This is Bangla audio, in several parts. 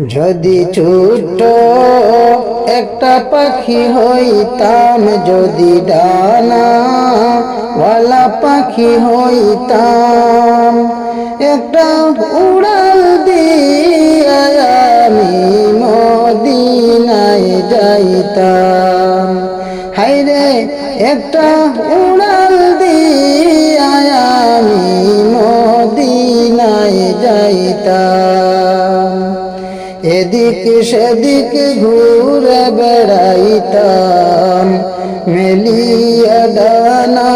যদি ছোট্ট একটা পাখি হইতাম, যদি ডানা ওয়ালা পাখি হইতাম, একটা উড়াল দিয়ে মদিনায় যাইতাম। হাইরে একটা উড়াল দিয়ে আমি মদিনায় যাইতাম। এদিক সেদিক ঘুরে বেড়াইতাম, মেলিয়া ডানা।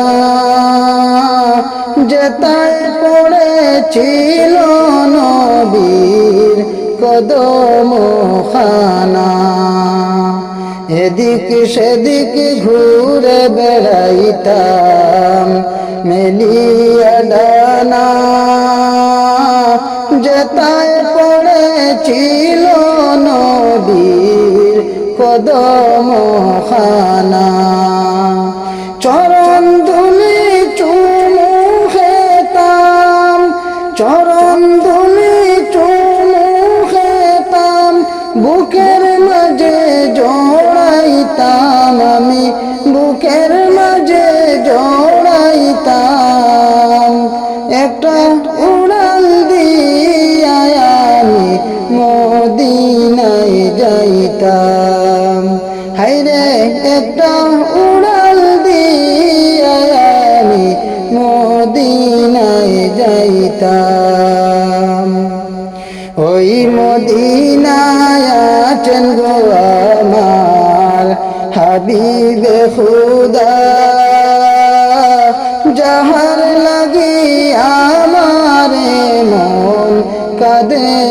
যেতায় পড়েছিল নবীর কদম খানা। এদিক সেদিক ঘুরে বেড়াইতাম, মেলিয়া ডানা। যেতায় পড়েছিল নবীর কদম খানা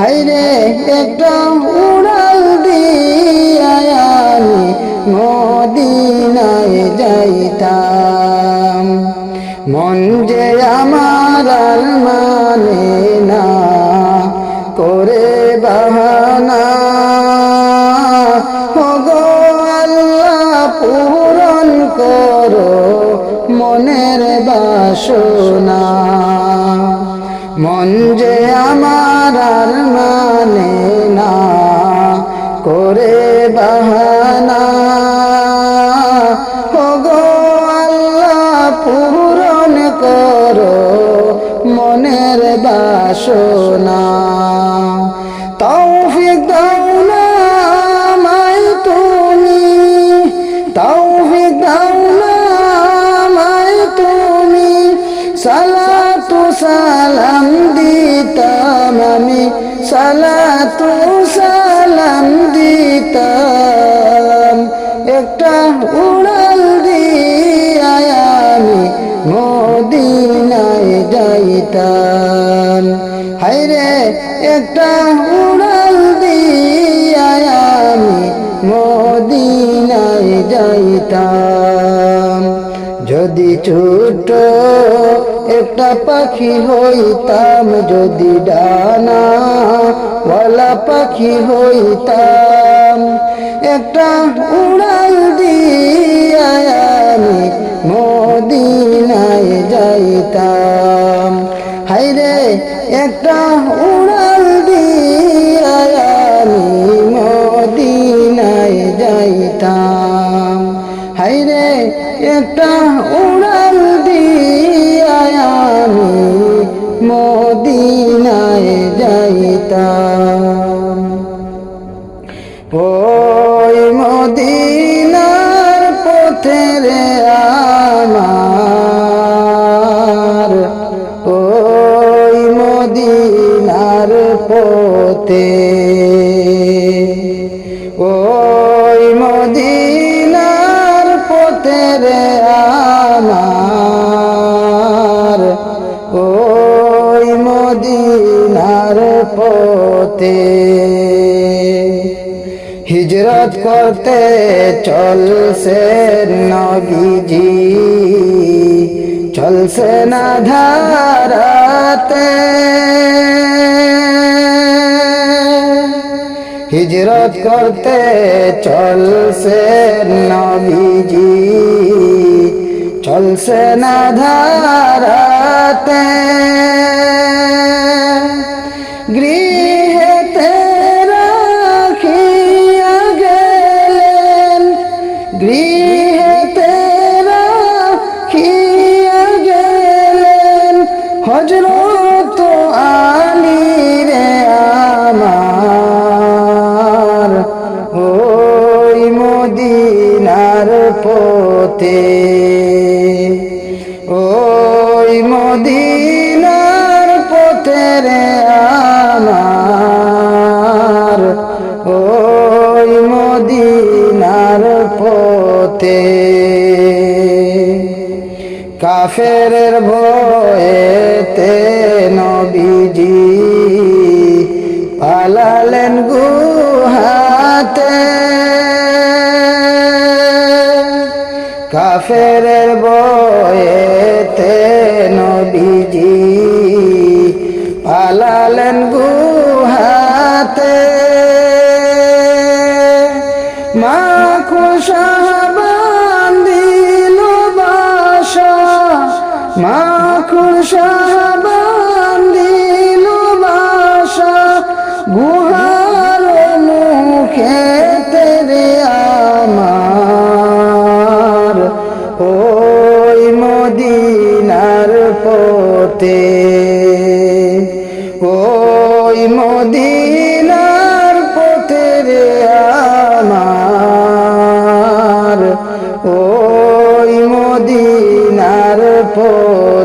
হাইরে একটা উড়াল দিয়া মদিনায় যাইতাম। মন যে আমার মানে না, করে বাহানা। ওগো আল্লাহ পূরণ করো মনের বাসনা। মন যে আমার মানে না করে বাহানা সালাতু সালাম দিতাম আমি, সালাতু সালাম দিতাম। একটা উড়াল দিয়া আমি মদিনায় যাইতাম। হাইরে একটা উড়াল যদি ছোট, একটা পাখি হইতাম যদি ডানা ওয়ালা পাখি হইতাম। একটা উড়াল দিয়া মদিনায় যাইতাম। হাইরে একটা একটা উড়াল রে আমার ওই মদিনার পোতে হিজরত করতে চলছে নবীজি চলছে না ধারাতে। হিজরত করতে চলছে নবীজি। চলছে না ধারাতে। কাফের ভয়েতে নবীজি পালালেন গুহাতে। কাফের বয়েতে Sớm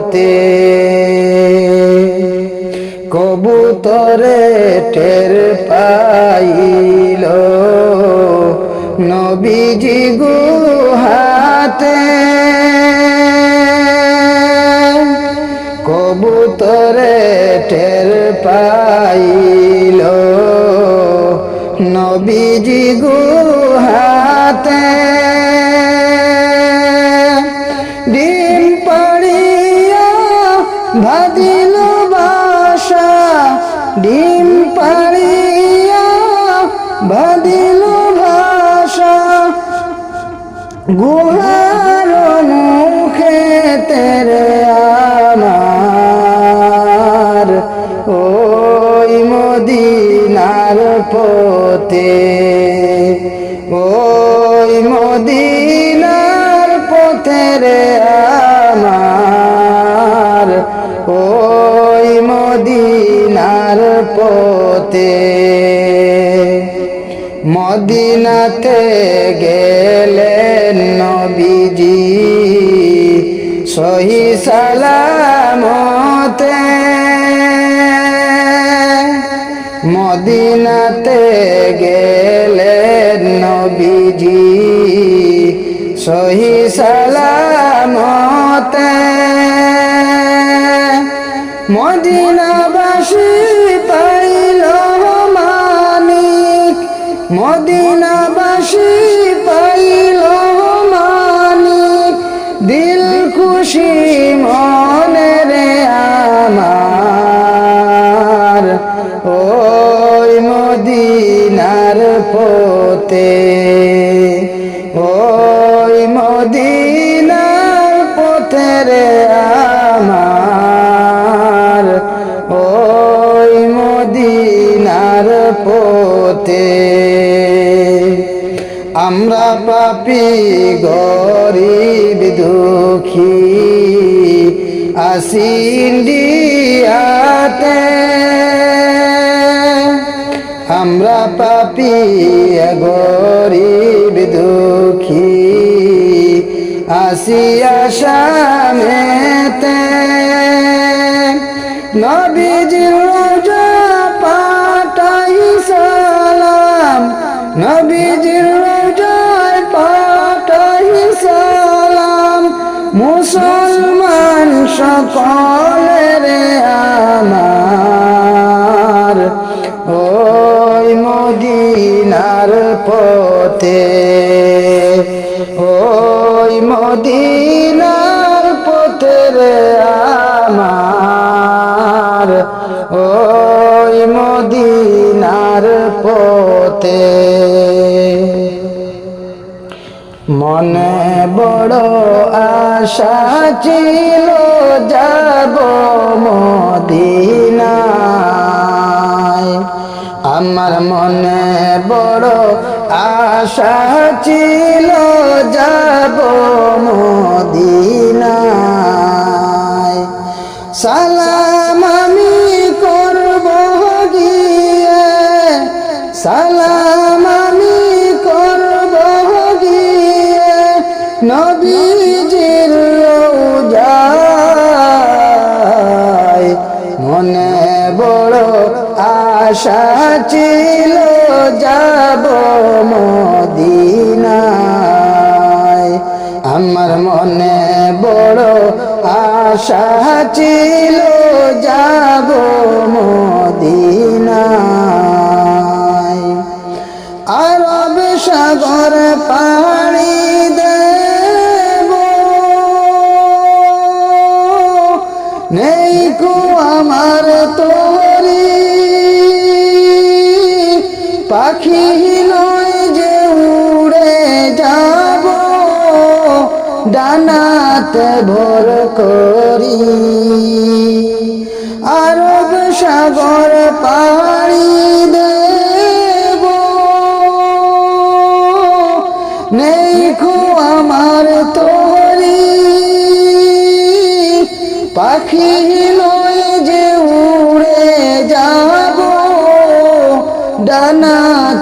পথে কবুতরে টের পাইল। নবীজি গুহাতে ভাদিল বাসা ডিম পাড়িয়া ভাদিল ভাষা গুহার মুখে তেরে আমার ওই মদিনার পথে সহি সালামতে মদিনাতে গেলেন নবীজি। সহি সালামতে মদিনাবাসী পথে আমরা পাপি গরিব দুঃখী। আসি আসামেতে। নবীজির রোজা পাঠাই সালাম। পাঠাই সালাম। মুসলমান সকলের আশা ছিল যাব মদিনায়। আমার মনে বড় আশা ছিল যাব মদিনায়। সালাম ছিল যাব মদিনায়। আমার মনে বড় আশা ছিল যাব মদিনায়। আরব সাগর পাড়ি দেব। নেই কো আমার তোরি পাখি নয় যে উড়ে যাব, ডানাতে ভোর করি। আরব সাগর পাড়ি দেব। নেই খো আমার তোরি। পাখি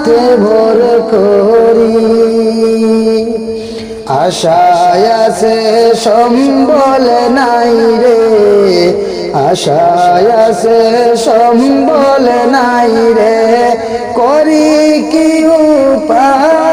ডানাতে ভোর করি। আশায় আছে সম্বল নাই রে। আশায় আছে সম্বল নাই রে। করি কি উপায়?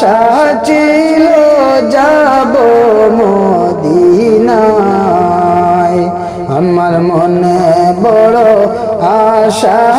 আশা ছিল যাব মদিনায়। আমার মনে বড় আশা